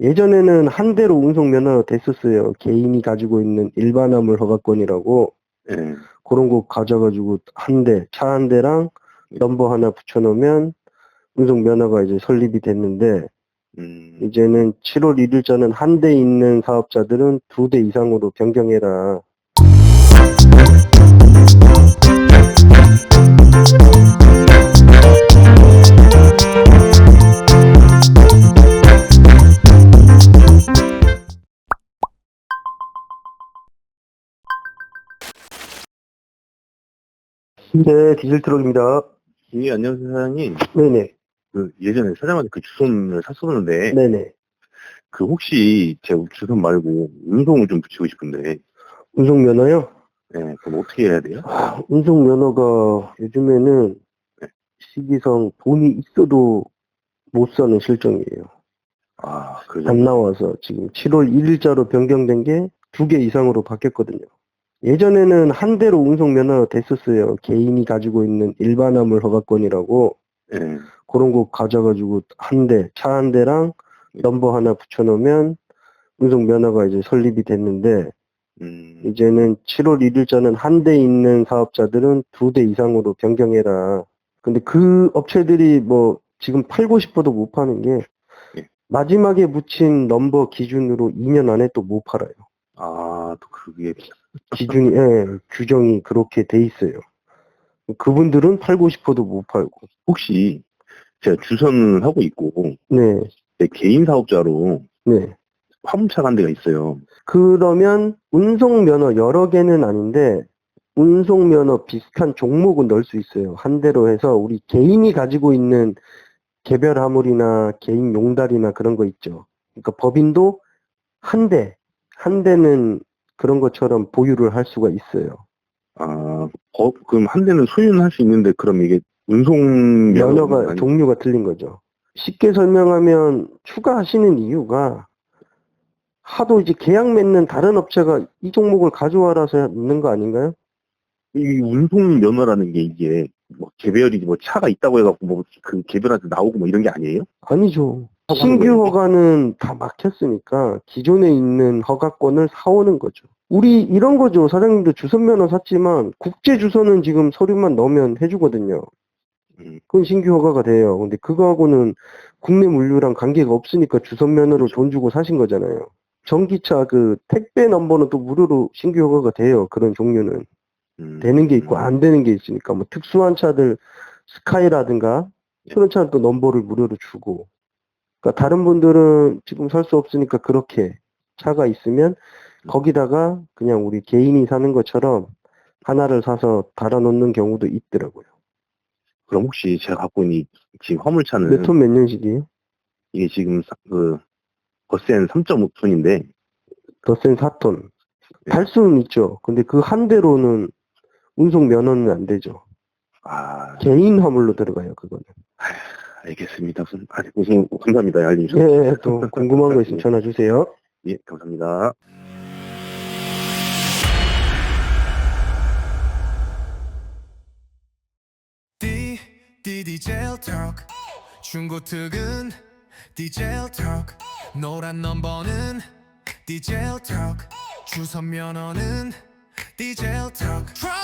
예전에는 한 대로 운송 면허 됐었어요. 개인이 가지고 있는 일반 화물 허가권이라고 예. 그런 거 가져가지고 한 대, 차 한 대랑 넘버 하나 붙여놓으면 운송 면허가 이제 설립이 됐는데 음, 이제는 7월 1일자는 한 대 있는 사업자들은 두 대 이상으로 변경해라. 네, 디젤 트럭입니다. 예, 안녕하세요, 사장님. 네네, 그, 예전에 사장한테 그 주선을 샀었는데, 네네. 그 혹시 제 주선 말고 운송을 좀 붙이고 싶은데, 운송 면허요? 예, 그럼 어떻게 해야 돼요? 아, 운송 면허가 요즘에는 네. 시기상 돈이 있어도 못 사는 실정이에요. 아, 그 안. 나와서 지금 7월 1일자로 변경된 게 두 개 이상으로 바뀌었거든요. 예전에는 한 대로 운송 면허 됐었어요. 개인이 가지고 있는 일반 화물 허가권이라고 예. 그런 거 가져가지고 한 대, 차 한 대랑 넘버 하나 붙여놓으면 운송 면허가 이제 설립이 됐는데 음, 이제는 7월 1일자는 한 대 있는 사업자들은 두 대 이상으로 변경해라. 근데 그 업체들이 뭐 지금 팔고 싶어도 못 파는 게 예. 마지막에 붙인 넘버 기준으로 2년 안에 또 못 팔아요. 아, 또 그게, 기준이, 예, 규정이 그렇게 돼 있어요. 그분들은 팔고 싶어도 못 팔고. 혹시 제가 주선을 하고 있고, 네, 내 개인 사업자로 네. 화물차 간 데가 있어요. 그러면 운송 면허 여러 개는 아닌데 운송 면허 비슷한 종목은 넣을 수 있어요. 한 대로 해서 우리 개인이 가지고 있는 개별 화물이나 개인 용달이나 그런 거 있죠. 그러니까 법인도 한 대, 한 대는 그런 것처럼 보유를 할 수가 있어요. 아, 어, 그럼 한 대는 소유는 할 수 있는데, 그럼 이게 운송 면허가 종류가 틀린 거죠. 쉽게 설명하면 추가하시는 이유가 하도 이제 계약 맺는 다른 업체가 이 종목을 가져와라서 있는 거 아닌가요? 이 운송 면허라는 게 이게 뭐 개별이 뭐 차가 있다고 해갖고 뭐 그 개별한테 나오고 뭐 이런 게 아니에요? 아니죠. 신규 거예요? 허가는 다 막혔으니까 기존에 있는 허가권을 사오는 거죠. 우리 이런 거죠. 사장님도 주선면허 샀지만 국제 주선은 지금 서류만 넣으면 해주거든요. 음, 그건 신규 허가가 돼요. 근데 그거하고는 국내 물류랑 관계가 없으니까 주선면허로 돈 주고 사신 거잖아요. 전기차 그 택배 넘버는 또 무료로 신규 허가가 돼요. 그런 종류는. 음, 되는 게 있고 음, 안 되는 게 있으니까 뭐 특수한 차들 스카이라든가 그런 차는 또 넘버를 무료로 주고 그러니까 다른 분들은 지금 살 수 없으니까 그렇게 차가 있으면 거기다가 그냥 우리 개인이 사는 것처럼 하나를 사서 달아놓는 경우도 있더라고요. 그럼 혹시 제가 갖고 있는 이 지금 화물차는 몇 톤 몇 년식이에요? 이게 지금 사- 그 버센 3.5톤인데 더센 4톤. 네. 탈 수는 있죠. 근데 그 한 대로는 운송 면허는 안 되죠. 아 개인 화물로 들어가요, 그거는. 알겠습니다. 우선 아, 우선 감사합니다. 알려주셔서 예, 또 궁금한 거 있으면 전화 주세요. 예 감사합니다. 디젤 중고 특은 디젤 턱 노란 넘버는 디젤 턱 주선 면허는 디젤 상담은